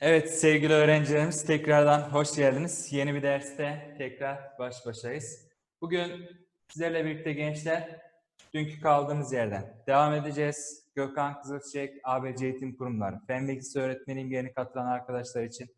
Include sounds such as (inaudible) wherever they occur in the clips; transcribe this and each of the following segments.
Evet sevgili öğrencilerimiz tekrardan hoş geldiniz. Yeni bir derste tekrar baş başayız. Bugün sizlerle birlikte gençler dünkü kaldığımız yerden devam edeceğiz. Gökhan Kızılçiçek, ABC Eğitim Kurumları, Fen Bilgisi Öğretmenliğim yeni katılan arkadaşlar için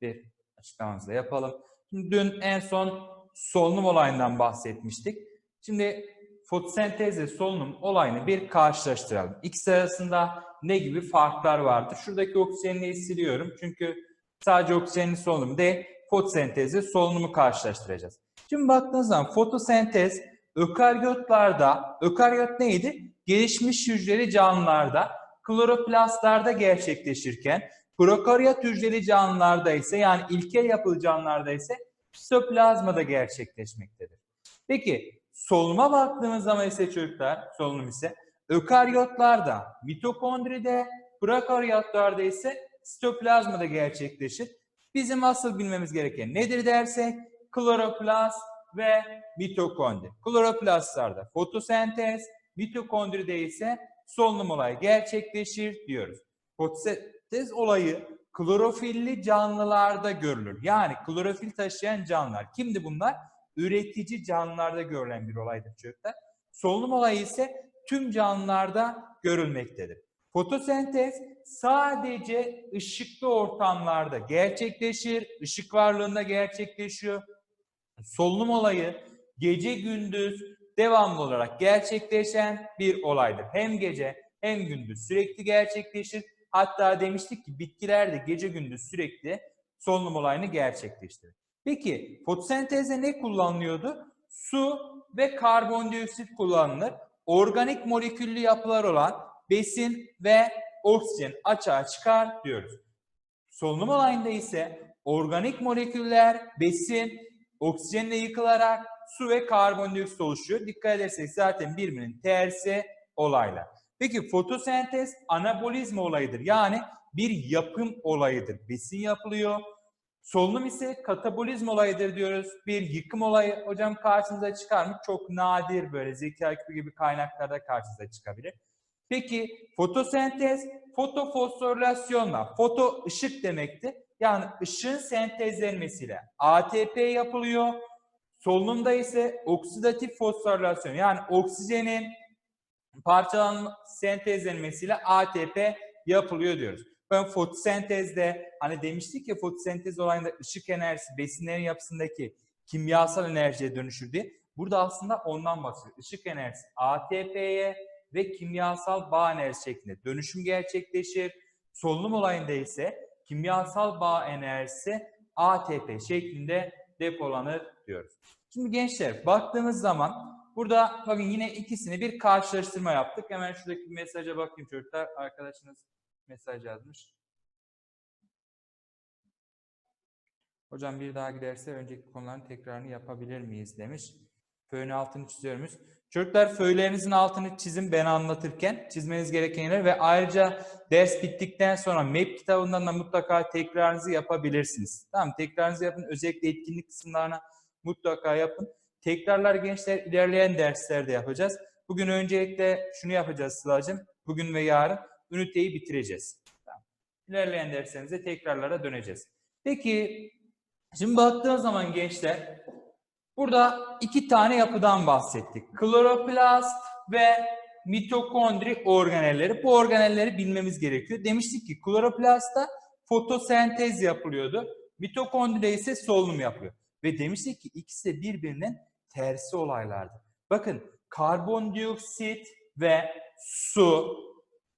bir açıklamamızı da yapalım. Şimdi dün en son solunum olayından bahsetmiştik. Şimdi fotosentezle solunum olayını bir karşılaştıralım. İkisi arasında ne gibi farklar vardır? Şuradaki oksijenliği siliyorum. Çünkü sadece oksijenli solunum değil, fotosentezle solunumu karşılaştıracağız. Şimdi baktığınız zaman fotosentez ökaryotlarda, ökaryot neydi? Gelişmiş hücreli canlılarda, kloroplastlarda gerçekleşirken, prokaryot hücreli canlılarda ise yani ilkel yapılı canlılarda ise sitoplazmada gerçekleşmektedir. Peki solunuma baktığımız zaman ise çocuklar, solunum ise ökaryotlarda, mitokondride, prokaryotlarda ise sitoplazmada gerçekleşir. Bizim asıl bilmemiz gereken nedir dersek kloroplast ve mitokondri. Kloroplastlarda fotosentez, mitokondride ise solunum olayı gerçekleşir diyoruz. Fotosentez olayı klorofilli canlılarda görülür. Yani klorofil taşıyan canlılar. Kimdi bunlar? Üretici canlılarda görülen bir olaydır çocuklar. Solunum olayı ise tüm canlılarda görülmektedir. Fotosentez sadece ışıklı ortamlarda gerçekleşir, ışık varlığında gerçekleşiyor. Solunum olayı gece gündüz devamlı olarak gerçekleşen bir olaydır. Hem gece hem gündüz sürekli gerçekleşir. Hatta demiştik ki bitkiler de gece gündüz sürekli solunum olayını gerçekleştirir. Peki fotosentezde ne kullanılıyordu? Su ve karbondioksit kullanılır. Organik moleküllü yapılar olan besin ve oksijen açığa çıkar diyoruz. Solunum olayında ise organik moleküller, besin, oksijenle yıkılarak su ve karbondioksit oluşuyor. Dikkat edersek zaten birbirinin tersi olaylar. Peki fotosentez anabolizma olayıdır. Yani bir yapım olayıdır. Besin yapılıyor. Solunum ise katabolizma olayıdır diyoruz. Bir yıkım olayı hocam karşınıza çıkar mı? Çok nadir böyle zeka küpü gibi kaynaklarda karşınıza çıkabilir. Peki fotosentez fotofosforilasyonla, foto ışık demekti. Yani ışığın sentezlenmesiyle ATP yapılıyor. Solunumda ise oksidatif fosforilasyon yani oksijenin parçalanma sentezlenmesiyle ATP yapılıyor diyoruz. Ben fotosentezde hani demiştik ya fotosentez olayında ışık enerjisi besinlerin yapısındaki kimyasal enerjiye dönüşür diye. Burada aslında ondan bahsediyor. Işık enerjisi ATP'ye ve kimyasal bağ enerjisi şeklinde dönüşüm gerçekleşir. Solunum olayında ise kimyasal bağ enerjisi ATP şeklinde depolanır diyoruz. Şimdi gençler baktığımız zaman burada bakın yine ikisini bir karşılaştırma yaptık. Hemen şuradaki mesaja bakayım çocuklar. Arkadaşınız mesaj yazmış. Hocam bir daha giderse önceki konuların tekrarını yapabilir miyiz demiş. Föyün altını çiziyormuş. Çocuklar föylerinizin altını çizin ben anlatırken çizmeniz gerekenler ve ayrıca ders bittikten sonra MEP kitabından da mutlaka tekrarınızı yapabilirsiniz. Tamam tekrarınızı yapın. Özellikle etkinlik kısımlarına mutlaka yapın. Tekrarlar gençler ilerleyen derslerde yapacağız. Bugün öncelikle şunu yapacağız Sıla'cığım. Bugün ve yarın üniteyi bitireceğiz. Tamam. İlerleyen derslerimizde tekrarlara döneceğiz. Peki şimdi baktığınız zaman gençler burada iki tane yapıdan bahsettik. Kloroplast ve mitokondri organelleri. Bu organelleri bilmemiz gerekiyor. Demiştik ki kloroplastta fotosentez yapılıyordu. Mitokondride ise solunum yapıyor. Ve demiştik ki ikisi de birbirinin tersi olaylardı. Bakın karbondioksit ve su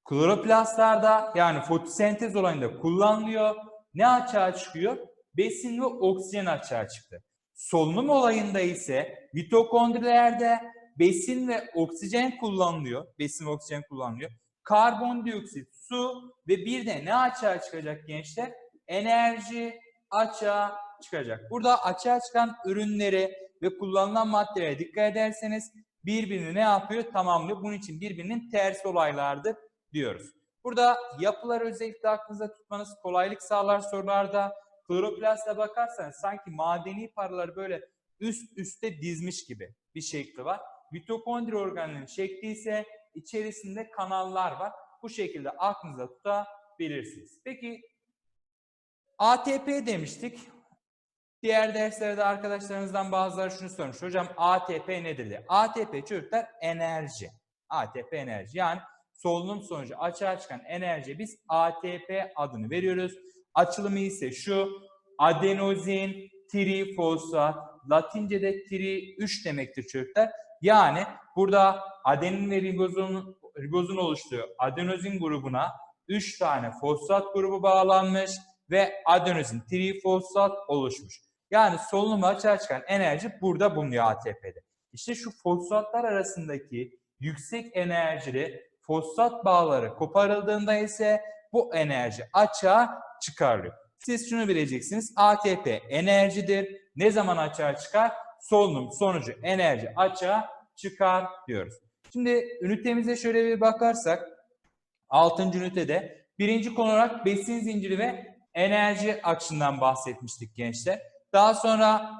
kloroplastlarda yani fotosentez olayında kullanılıyor. Ne açığa çıkıyor? Besin ve oksijen açığa çıktı. Solunum olayında ise mitokondrilerde besin ve oksijen kullanılıyor. Besin ve oksijen kullanılıyor. Karbondioksit, su ve bir de ne açığa çıkacak gençler? Enerji açığa çıkacak. Burada açığa çıkan ürünleri ve kullanılan maddelere dikkat ederseniz birbirini ne yapıyor? Tamamlıyor. Bunun için birbirinin tersi olaylardır diyoruz. Burada yapılar özellikle aklınızda tutmanız kolaylık sağlar sorularda. Kloroplasta bakarsanız sanki madeni paraları böyle üst üste dizmiş gibi bir şekli var. Mitokondri organının şekli ise içerisinde kanallar var. Bu şekilde aklınızda tutabilirsiniz. Peki ATP demiştik. Diğer derslerde arkadaşlarınızdan bazıları şunu sormuş. Hocam ATP nedir diye. ATP çocuklar enerji. ATP enerji. Yani solunum sonucu açığa çıkan enerji biz ATP adını veriyoruz. Açılımı ise şu adenozin trifosfat Latince'de tri 3 demektir çocuklar. Yani burada adenin ve ribozun, ribozun oluştuğu adenozin grubuna 3 tane fosfat grubu bağlanmış ve adenozin trifosfat oluşmuş. Yani solunuma açığa çıkan enerji burada bulunuyor ATP'de. İşte şu fosfatlar arasındaki yüksek enerjili fosfat bağları koparıldığında ise bu enerji açığa çıkarılıyor. Siz şunu bileceksiniz. ATP enerjidir. Ne zaman açığa çıkar? Solunum sonucu enerji açığa çıkar diyoruz. Şimdi ünitemize şöyle bir bakarsak 6. ünitede birinci konu olarak besin zinciri ve enerji akışından bahsetmiştik gençler. Daha sonra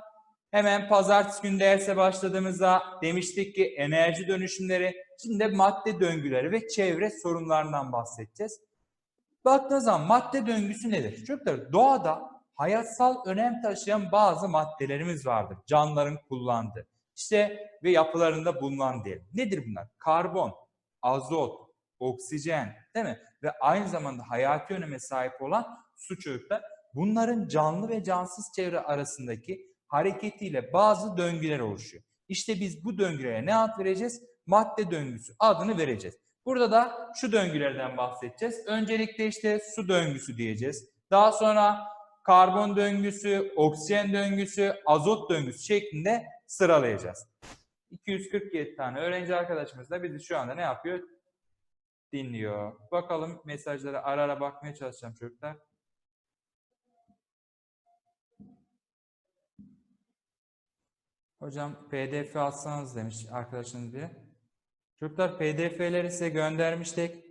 hemen pazartesi günü derse başladığımızda demiştik ki enerji dönüşümleri, şimdi de madde döngüleri ve çevre sorunlarından bahsedeceğiz. Baktığınız zaman madde döngüsü nedir? Çocuklar doğada hayatsal önem taşıyan bazı maddelerimiz vardır. Canlıların kullandığı. İşte ve yapılarında bulunan diyelim. Nedir bunlar? Karbon, azot, oksijen değil mi? Ve aynı zamanda hayati öneme sahip olan su çocuklar. Bunların canlı ve cansız çevre arasındaki hareketiyle bazı döngüler oluşuyor. İşte biz bu döngülere ne ad vereceğiz? Madde döngüsü adını vereceğiz. Burada da şu döngülerden bahsedeceğiz. Öncelikle işte su döngüsü diyeceğiz. Daha sonra karbon döngüsü, oksijen döngüsü, azot döngüsü şeklinde sıralayacağız. 247 tane öğrenci arkadaşımız da bizi şu anda ne yapıyor? Dinliyor. Bakalım mesajlara ara ara bakmaya çalışacağım çocuklar. Hocam pdf atsanız demiş arkadaşınız biri. Çocuklar pdf'leri size göndermiştik.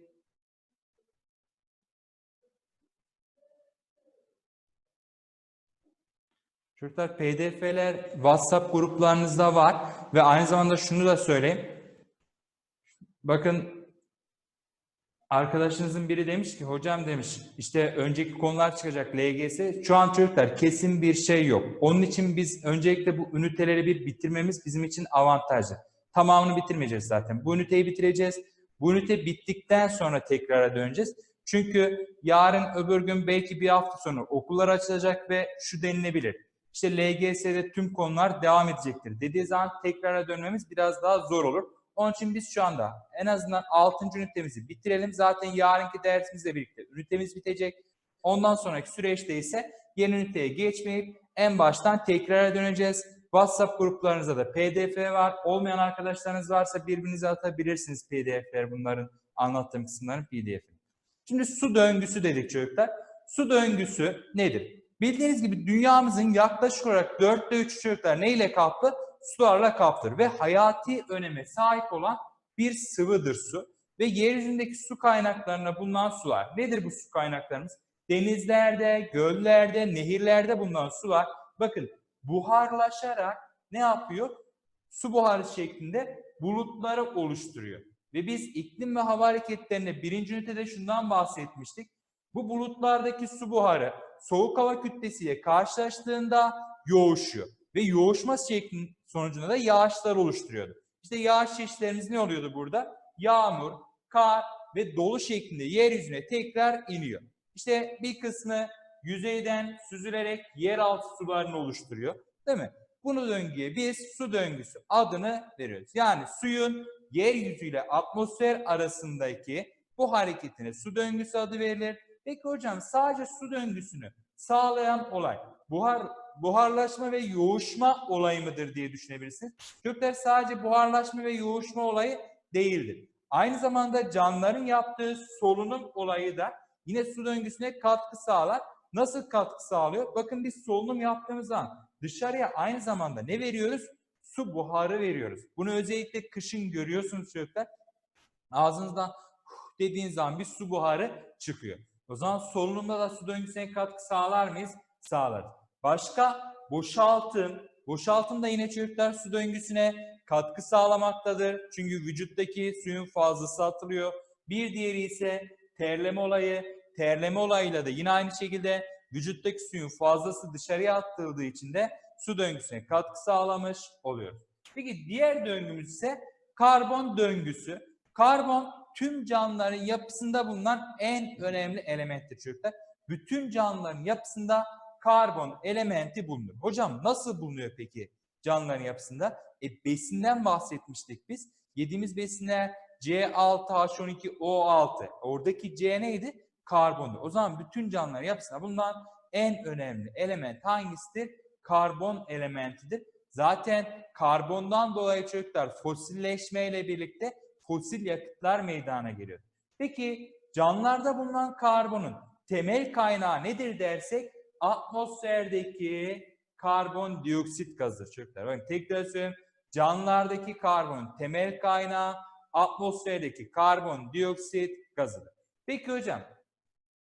Çocuklar pdf'ler WhatsApp gruplarınızda var ve aynı zamanda şunu da söyleyeyim. Bakın arkadaşınızın biri demiş ki hocam demiş işte önceki konular çıkacak LGS. Şu an çocuklar kesin bir şey yok. Onun için biz öncelikle bu üniteleri bir bitirmemiz bizim için avantajlı. Tamamını bitirmeyeceğiz zaten. Bu üniteyi bitireceğiz. Bu ünite bittikten sonra tekrara döneceğiz. Çünkü yarın öbür gün belki bir hafta sonra okullar açılacak ve şu denilebilir. İşte LGS'de tüm konular devam edecektir. Dediği zaman tekrara dönmemiz biraz daha zor olur. Onun için biz şu anda en azından 6. ünitemizi bitirelim. Zaten yarınki dersimizle birlikte ünitemiz bitecek. Ondan sonraki süreçte ise yeni üniteye geçmeyip en baştan tekrara döneceğiz. WhatsApp gruplarınızda da PDF var. Olmayan arkadaşlarınız varsa birbirinize atabilirsiniz PDF'ler bunların anlattığım kısımların PDF'ini. Şimdi su döngüsü dedik çocuklar. Su döngüsü nedir? Bildiğiniz gibi dünyamızın yaklaşık olarak dörtte üçü çocuklar neyle kaplı? Sularla kaplıdır ve hayati öneme sahip olan bir sıvıdır su. Ve yeryüzündeki su kaynaklarına bulunan sular. Nedir bu su kaynaklarımız? Denizlerde, göllerde, nehirlerde bulunan sular. Bakın buharlaşarak ne yapıyor? Su buharı şeklinde bulutları oluşturuyor. Ve biz iklim ve hava hareketlerinde birinci ünitede şundan bahsetmiştik. Bu bulutlardaki su buharı soğuk hava kütlesiyle karşılaştığında yoğuşuyor. Ve yoğuşma şeklinin sonucunda da yağışlar oluşturuyordu. İşte yağış çeşitlerimiz ne oluyordu burada? Yağmur, kar ve dolu şeklinde yeryüzüne tekrar iniyor. İşte bir kısmı yüzeyden süzülerek yeraltı sularını oluşturuyor. Değil mi? Bunu döngüye biz su döngüsü adını veriyoruz. Yani suyun yeryüzüyle atmosfer arasındaki bu hareketine su döngüsü adı verilir. Peki hocam sadece su döngüsünü sağlayan olay buhar buharlaşma ve yoğuşma olayı mıdır diye düşünebilirsiniz. Türkler sadece buharlaşma ve yoğuşma olayı değildir. Aynı zamanda canlıların yaptığı solunum olayı da yine su döngüsüne katkı sağlar. Nasıl katkı sağlıyor? Bakın biz solunum yaptığımız zaman dışarıya aynı zamanda ne veriyoruz? Su buharı veriyoruz. Bunu özellikle kışın görüyorsunuz çocuklar. Ağzınızdan dediğin zaman bir su buharı çıkıyor. O zaman solunumda da su döngüsüne katkı sağlar mıyız? Sağlar. Başka boşaltım. Boşaltım da yine çocuklar su döngüsüne katkı sağlamaktadır. Çünkü vücuttaki suyun fazlası atılıyor. Bir diğeri ise terleme olayı. Terleme olayıyla da yine aynı şekilde vücuttaki suyun fazlası dışarıya atıldığı için de su döngüsüne katkı sağlamış oluyoruz. Peki diğer döngümüz ise karbon döngüsü. Karbon tüm canlıların yapısında bulunan en önemli elementtir çocuklar. Bütün canlıların yapısında karbon elementi bulunur. Hocam nasıl bulunuyor peki canlıların yapısında? E besinden bahsetmiştik biz. Yediğimiz besinler C6H12O6. Oradaki C neydi? Karbondu. O zaman bütün canlıların yapısında bulunan en önemli element hangisidir? Karbon elementidir. Zaten karbondan dolayı çocuklar fosilleşmeyle birlikte fosil yakıtlar meydana geliyor. Peki canlılarda bulunan karbonun temel kaynağı nedir dersek atmosferdeki karbondioksit gazıdır çocuklar. Bakın tekrar söyleyeyim. Canlılardaki karbonun temel kaynağı atmosferdeki karbondioksit gazıdır. Peki hocam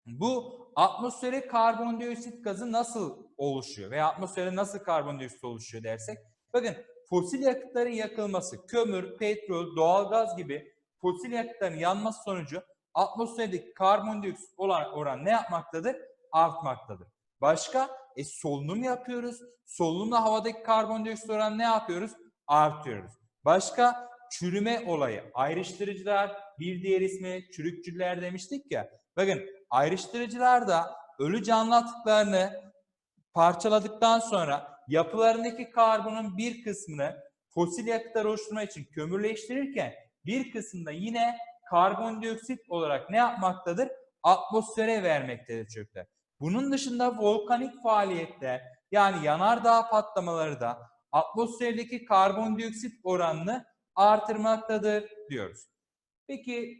bu atmosfere karbondioksit gazı nasıl oluşuyor veya atmosferde nasıl karbondioksit oluşuyor dersek bakın fosil yakıtların yakılması, kömür, petrol, doğalgaz gibi fosil yakıtların yanması sonucu atmosferdeki karbondioksit olan oran ne yapmaktadır? Artmaktadır. Başka? E solunum yapıyoruz. Solunumla havadaki karbondioksit oranı ne yapıyoruz? Artıyoruz. Başka? Çürüme olayı. Ayrıştırıcılar, bir diğer ismi çürükçüler demiştik ya. Bakın ayrıştırıcılar da ölü canlı atıklarını parçaladıktan sonra yapılarındaki karbonun bir kısmını fosil yakıtlar oluşturmak için kömürleştirirken bir kısmında yine karbondioksit olarak ne yapmaktadır? Atmosfere vermektedir çocuklar. Bunun dışında volkanik faaliyetler yani yanardağ patlamaları da atmosferdeki karbondioksit oranını artırmaktadır diyoruz. Peki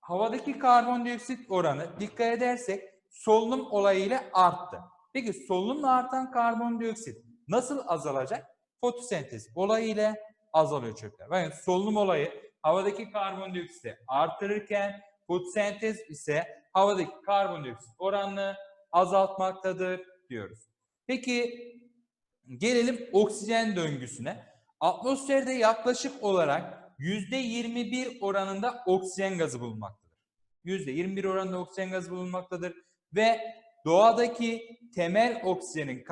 havadaki karbondioksit oranı dikkat edersek solunum olayıyla arttı. Peki solunumla artan karbondioksit nasıl azalacak? Fotosentez olayı ile azalıyor çocuklar. Bakın solunum olayı havadaki karbondioksiti artırırken fotosentez ise havadaki karbondioksit oranını azaltmaktadır diyoruz. Peki gelelim oksijen döngüsüne. Atmosferde yaklaşık olarak %21 oranında oksijen gazı bulunmaktadır. %21 oranında oksijen gazı bulunmaktadır ve doğadaki temel oksijenin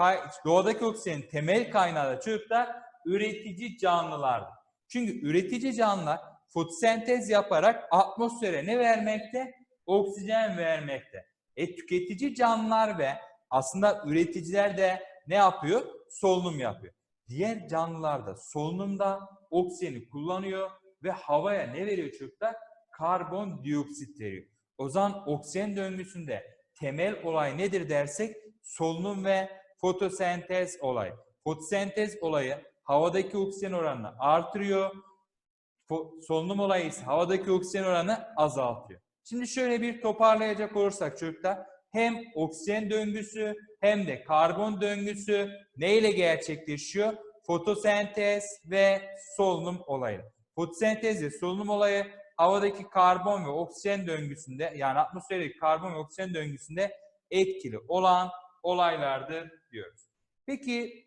doğadaki oksijenin temel kaynağı da çocuklar üretici canlılardır. Çünkü üretici canlılar fotosentez yaparak atmosfere ne vermekte? Oksijen vermekte. E tüketici canlılar ve aslında üreticiler de ne yapıyor? Solunum yapıyor. Diğer canlılar da solunumda oksijeni kullanıyor ve havaya ne veriyor çocuklar? Karbondioksit veriyor. O zaman oksijen döngüsünde temel olay nedir dersek solunum ve fotosentez olayı. Fotosentez olayı havadaki oksijen oranını artırıyor. Solunum olayı ise havadaki oksijen oranı azaltıyor. Şimdi şöyle bir toparlayacak olursak çocuklar hem oksijen döngüsü hem de karbon döngüsü neyle gerçekleşiyor? Fotosentez ve solunum olayı. Fotosentez ve solunum olayı havadaki karbon ve oksijen döngüsünde yani atmosferdeki karbon ve oksijen döngüsünde etkili olan olaylardır diyoruz. Peki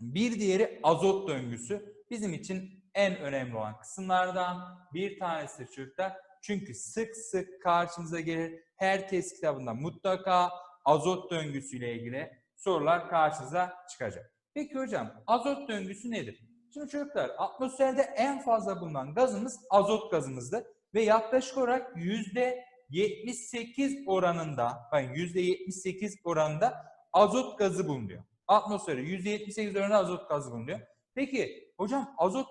bir diğeri azot döngüsü bizim için en önemli olan kısımlardan bir tanesidir çocuklar. Çünkü sık sık karşımıza gelir her test kitabında mutlaka azot döngüsüyle ilgili sorular karşınıza çıkacak. Peki hocam azot döngüsü nedir? Şimdi çocuklar atmosferde en fazla bulunan gazımız azot gazımızdır ve yaklaşık olarak yüzde 78 oranında, bakın yüzde 78 oranında azot gazı bulunuyor. Atmosferde yüzde 78 oranında azot gazı bulunuyor. Peki hocam azot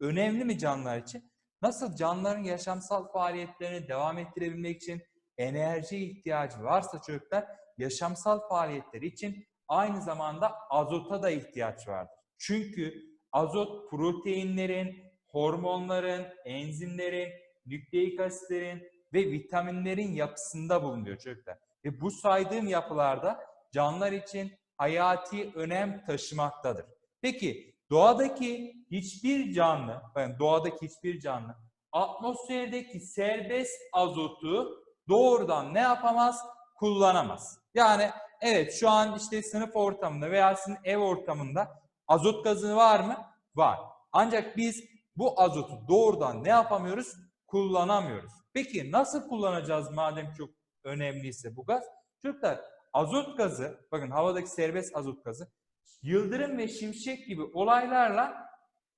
önemli mi canlılar için? Nasıl canlıların yaşamsal faaliyetlerini devam ettirebilmek için enerji ihtiyacı varsa çocuklar yaşamsal faaliyetleri için aynı zamanda azota da ihtiyaç vardır. Çünkü azot proteinlerin, hormonların, enzimlerin, nükleik asitlerin ve vitaminlerin yapısında bulunuyor çocuklar. Ve bu saydığım yapılarda canlılar için hayati önem taşımaktadır. Peki doğadaki hiçbir canlı, yani doğadaki hiçbir canlı atmosferdeki serbest azotu doğrudan ne yapamaz? Kullanamaz. Yani evet şu an işte sınıf ortamında veya sizin ev ortamında azot gazı var mı? Var. Ancak biz bu azotu doğrudan ne yapamıyoruz? Kullanamıyoruz. Peki nasıl kullanacağız madem çok önemliyse bu gaz? Çocuklar azot gazı, bakın havadaki serbest azot gazı, yıldırım ve şimşek gibi olaylarla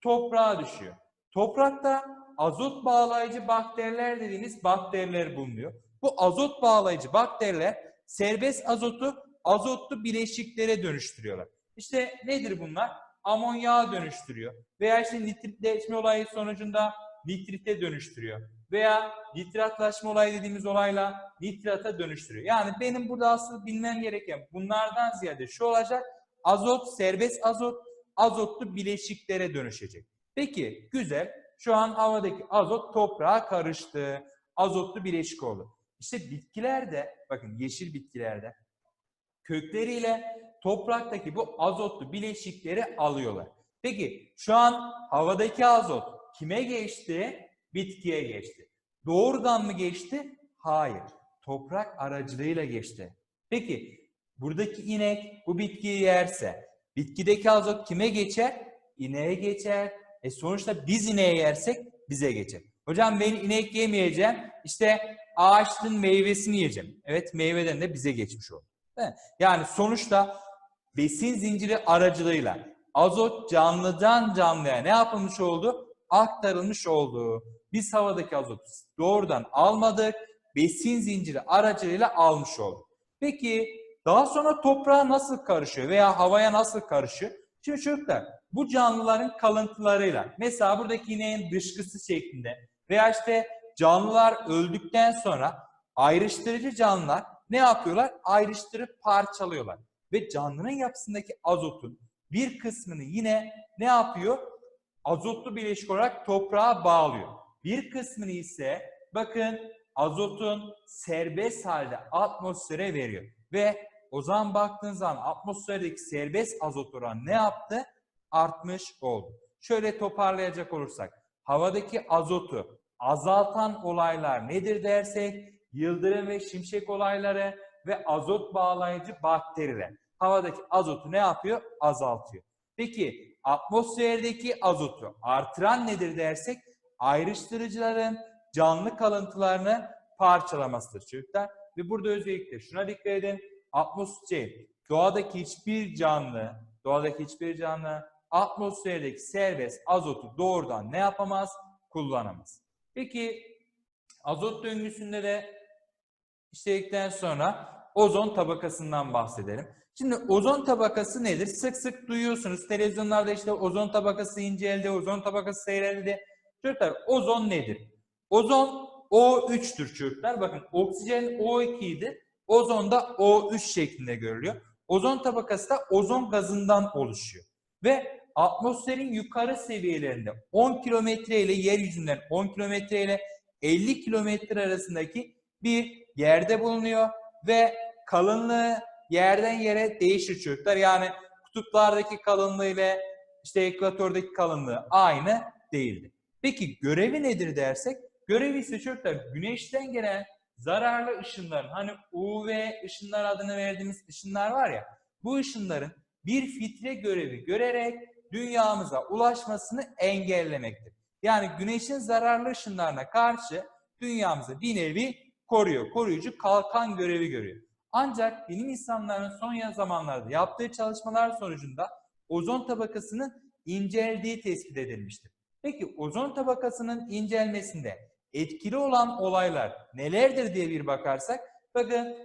toprağa düşüyor. Toprakta azot bağlayıcı bakteriler dediğimiz bakteriler bulunuyor. Bu azot bağlayıcı bakteriler serbest azotu azotlu bileşiklere dönüştürüyorlar. İşte nedir bunlar? Amonyağa dönüştürüyor. Veya işte nitritleşme olayı sonucunda nitrite dönüştürüyor. Veya nitratlaşma olayı dediğimiz olayla nitrata dönüştürüyor. Yani benim burada asıl bilmem gereken bunlardan ziyade şu olacak. Azot, serbest azot, azotlu bileşiklere dönüşecek. Peki güzel. Şu an havadaki azot toprağa karıştı. Azotlu bileşik oldu. İşte bitkilerde, bakın yeşil bitkilerde kökleriyle topraktaki bu azotlu bileşikleri alıyorlar. Peki şu an havadaki azot kime geçti? Bitkiye geçti. Doğrudan mı geçti? Hayır. Toprak aracılığıyla geçti. Peki buradaki inek bu bitkiyi yerse bitkideki azot kime geçer? İneğe geçer. E sonuçta biz ineği yersek bize geçer. Hocam ben inek yemeyeceğim. İşte ağaçın meyvesini yiyeceğim. Evet meyveden de bize geçmiş oldu. Yani sonuçta besin zinciri aracılığıyla azot canlıdan canlıya ne yapılmış oldu? Aktarılmış oldu. Biz havadaki azotu doğrudan almadık. Besin zinciri aracılığıyla almış olduk. Peki daha sonra toprağa nasıl karışıyor veya havaya nasıl karışıyor? Şimdi çocuklar bu canlıların kalıntılarıyla mesela buradaki ineğin dışkısı şeklinde veya işte canlılar öldükten sonra ayrıştırıcı canlılar ne yapıyorlar? Ayrıştırıp parçalıyorlar. Ve canlının yapısındaki azotun bir kısmını yine ne yapıyor? Azotlu bileşik olarak toprağa bağlıyor. Bir kısmını ise bakın azotun serbest halde atmosfere veriyor. Ve o zaman baktığınız zaman atmosferdeki serbest azot oranı ne yaptı? Artmış oldu. Şöyle toparlayacak olursak havadaki azotu azaltan olaylar nedir dersek yıldırım ve şimşek olayları ve azot bağlayıcı bakteriler. Havadaki azotu ne yapıyor? Azaltıyor. Peki atmosferdeki azotu artıran nedir dersek ayrıştırıcıların canlı kalıntılarını parçalamasıdır çocuklar. Ve burada özellikle şuna dikkat edin. Atmosfer, doğadaki hiçbir canlı, doğadaki hiçbir canlı atmosferdeki serbest azotu doğrudan ne yapamaz? Kullanamaz. Peki azot döngüsünde de işledikten sonra ozon tabakasından bahsedelim. Şimdi ozon tabakası nedir? Sık sık duyuyorsunuz. Televizyonlarda işte ozon tabakası inceldi, ozon tabakası seyreldi. Çocuklar ozon nedir? Ozon O3'tür çocuklar. Bakın oksijen O2 idi. Ozon da O3 şeklinde görülüyor. Ozon tabakası da ozon gazından oluşuyor. Ve atmosferin yukarı seviyelerinde 10 kilometre ile yeryüzünden 10 kilometre ile 50 kilometre arasındaki bir yerde bulunuyor ve kalınlığı yerden yere değişir çocuklar. Yani kutuplardaki kalınlığı ile işte ekvatordaki kalınlığı aynı değildir. Peki görevi nedir dersek? Görevi ise çocuklar güneşten gelen zararlı ışınların hani UV ışınlar adını verdiğimiz ışınlar var ya bu ışınların bir filtre görevi görerek dünyamıza ulaşmasını engellemektir. Yani güneşin zararlı ışınlarına karşı dünyamızı bir nevi koruyor. Koruyucu kalkan görevi görüyor. Ancak bilim insanlarının son zamanlarda yaptığı çalışmalar sonucunda ozon tabakasının inceldiği tespit edilmiştir. Peki ozon tabakasının incelmesinde etkili olan olaylar nelerdir diye bir bakarsak bakın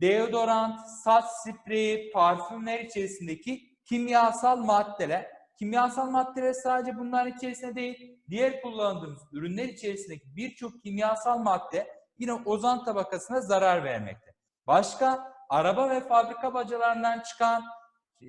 deodorant, saç spreyi, parfümler içerisindeki kimyasal maddeler kimyasal maddeler sadece bunların içerisinde değil diğer kullandığımız ürünler içerisindeki birçok kimyasal madde yine ozon tabakasına zarar vermekte. Başka araba ve fabrika bacalarından çıkan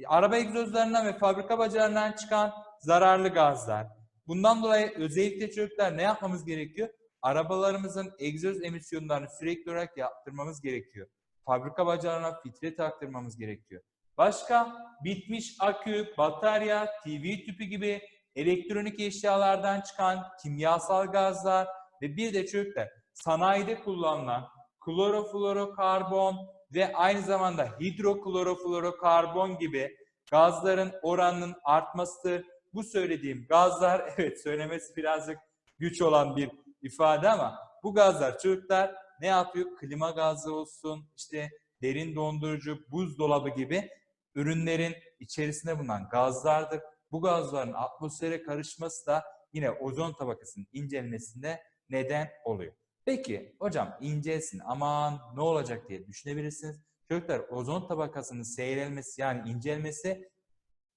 araba egzozlarından ve fabrika bacalarından çıkan zararlı gazlar. Bundan dolayı özellikle çocuklar ne yapmamız gerekiyor? Arabalarımızın egzoz emisyonlarını sürekli olarak yaptırmamız gerekiyor. Fabrika bacağına filtre taktırmamız gerekiyor. Başka bitmiş akü, batarya, TV tüpü gibi elektronik eşyalardan çıkan kimyasal gazlar ve bir de çocuklar sanayide kullanılan kloroflorokarbon ve aynı zamanda hidrokloroflorokarbon gibi gazların oranının artması bu söylediğim gazlar (laughs) evet söylemesi birazcık güç olan bir ifade ama bu gazlar çocuklar ne yapıyor? Klima gazı olsun, işte derin dondurucu, buzdolabı gibi ürünlerin içerisinde bulunan gazlardır. Bu gazların atmosfere karışması da yine ozon tabakasının incelmesinde neden oluyor. Peki hocam incelsin aman ne olacak diye düşünebilirsiniz. Çocuklar ozon tabakasının seyrelmesi yani incelmesi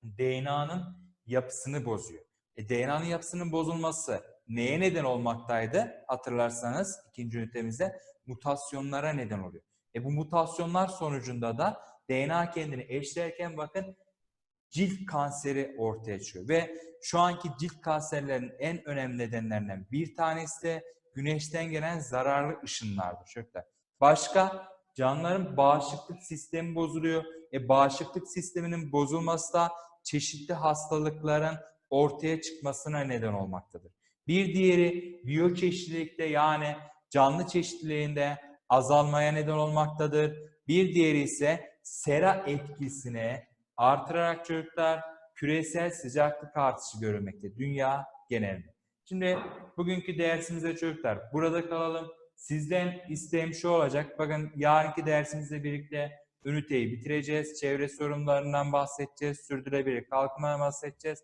DNA'nın yapısını bozuyor. E, DNA'nın yapısının bozulması neye neden olmaktaydı? Hatırlarsanız ikinci ünitemizde mutasyonlara neden oluyor. E, bu mutasyonlar sonucunda da DNA kendini eşlerken bakın cilt kanseri ortaya çıkıyor. Ve şu anki cilt kanserlerinin en önemli nedenlerinden bir tanesi de güneşten gelen zararlı ışınlardır çocuklar. Başka canlıların bağışıklık sistemi bozuluyor. E, bağışıklık sisteminin bozulması da çeşitli hastalıkların ortaya çıkmasına neden olmaktadır. Bir diğeri biyoçeşitlilikte yani canlı çeşitliliğinde azalmaya neden olmaktadır. Bir diğeri ise sera etkisine artırarak çocuklar küresel sıcaklık artışı görülmekte dünya genelinde. Şimdi bugünkü dersimize çocuklar burada kalalım. Sizden isteğim şu olacak. Bakın yarınki dersimizle birlikte üniteyi bitireceğiz. Çevre sorunlarından bahsedeceğiz. Sürdürülebilir kalkınmadan bahsedeceğiz.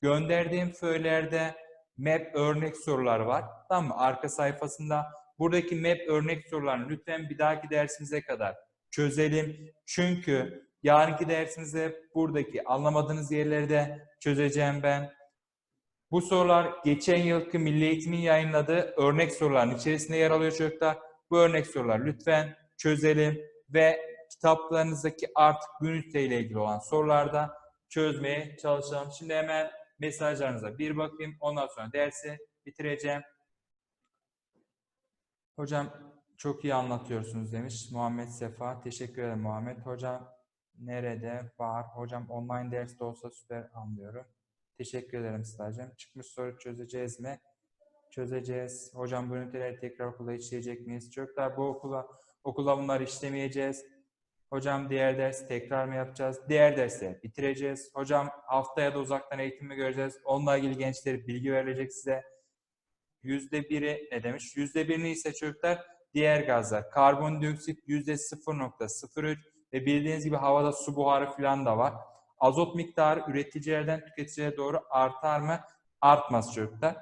Gönderdiğim föylerde map örnek sorular var. Tamam mı? Arka sayfasında buradaki map örnek sorularını lütfen bir dahaki dersimize kadar çözelim. Çünkü yarınki dersimizde buradaki anlamadığınız yerleri de çözeceğim ben. Bu sorular geçen yılki Milli Eğitim'in yayınladığı örnek soruların içerisinde yer alıyor çocuklar. Bu örnek sorular lütfen çözelim ve kitaplarınızdaki artık üniteyle ilgili olan sorularda çözmeye çalışalım. Şimdi hemen mesajlarınıza bir bakayım. Ondan sonra dersi bitireceğim. Hocam çok iyi anlatıyorsunuz demiş Muhammed Sefa. Teşekkür ederim Muhammed. Hocam nerede var? Hocam online derste olsa süper anlıyorum. Teşekkür ederim Sıla'cığım. Çıkmış soru çözeceğiz mi? Çözeceğiz. Hocam bu üniteleri tekrar okulda işleyecek miyiz? Çocuklar bu okula okula bunları işlemeyeceğiz. Hocam diğer ders tekrar mı yapacağız? Diğer dersleri bitireceğiz. Hocam haftaya da uzaktan eğitim mi göreceğiz? Onunla ilgili gençlere bilgi verilecek size. Yüzde biri ne demiş? Yüzde birini ise çocuklar diğer gazlar. Karbondioksit yüzde 0.03 ve bildiğiniz gibi havada su buharı falan da var. Azot miktarı üreticilerden tüketiciye doğru artar mı? Artmaz çocuklar.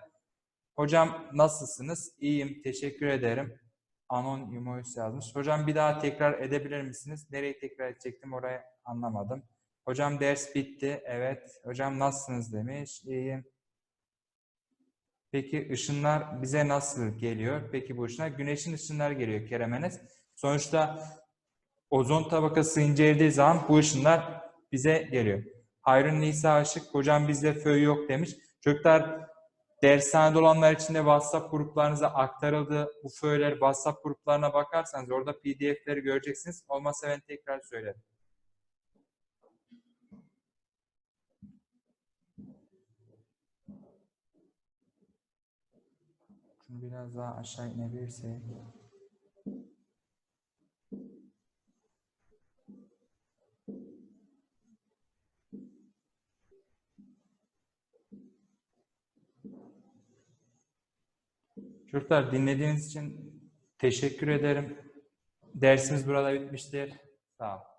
Hocam nasılsınız? İyiyim, teşekkür ederim. Anon Yumoyus yazmış. Hocam bir daha tekrar edebilir misiniz? Nereyi tekrar edecektim orayı anlamadım. Hocam ders bitti. Evet. Hocam nasılsınız demiş. İyiyim. Peki ışınlar bize nasıl geliyor? Peki bu ışınlar güneşin ışınları geliyor Keremenes. Sonuçta ozon tabakası inceldiği zaman bu ışınlar bize geliyor. Hayrun Nisa Aşık, hocam bizde föy yok demiş. Çocuklar dershanede olanlar için de WhatsApp gruplarınıza aktarıldı. Bu föyler WhatsApp gruplarına bakarsanız orada PDF'leri göreceksiniz. Olmazsa ben tekrar söylerim. Şunu biraz daha aşağı inebilirsek. Çocuklar dinlediğiniz için teşekkür ederim. Dersimiz burada bitmiştir. Sağ olun.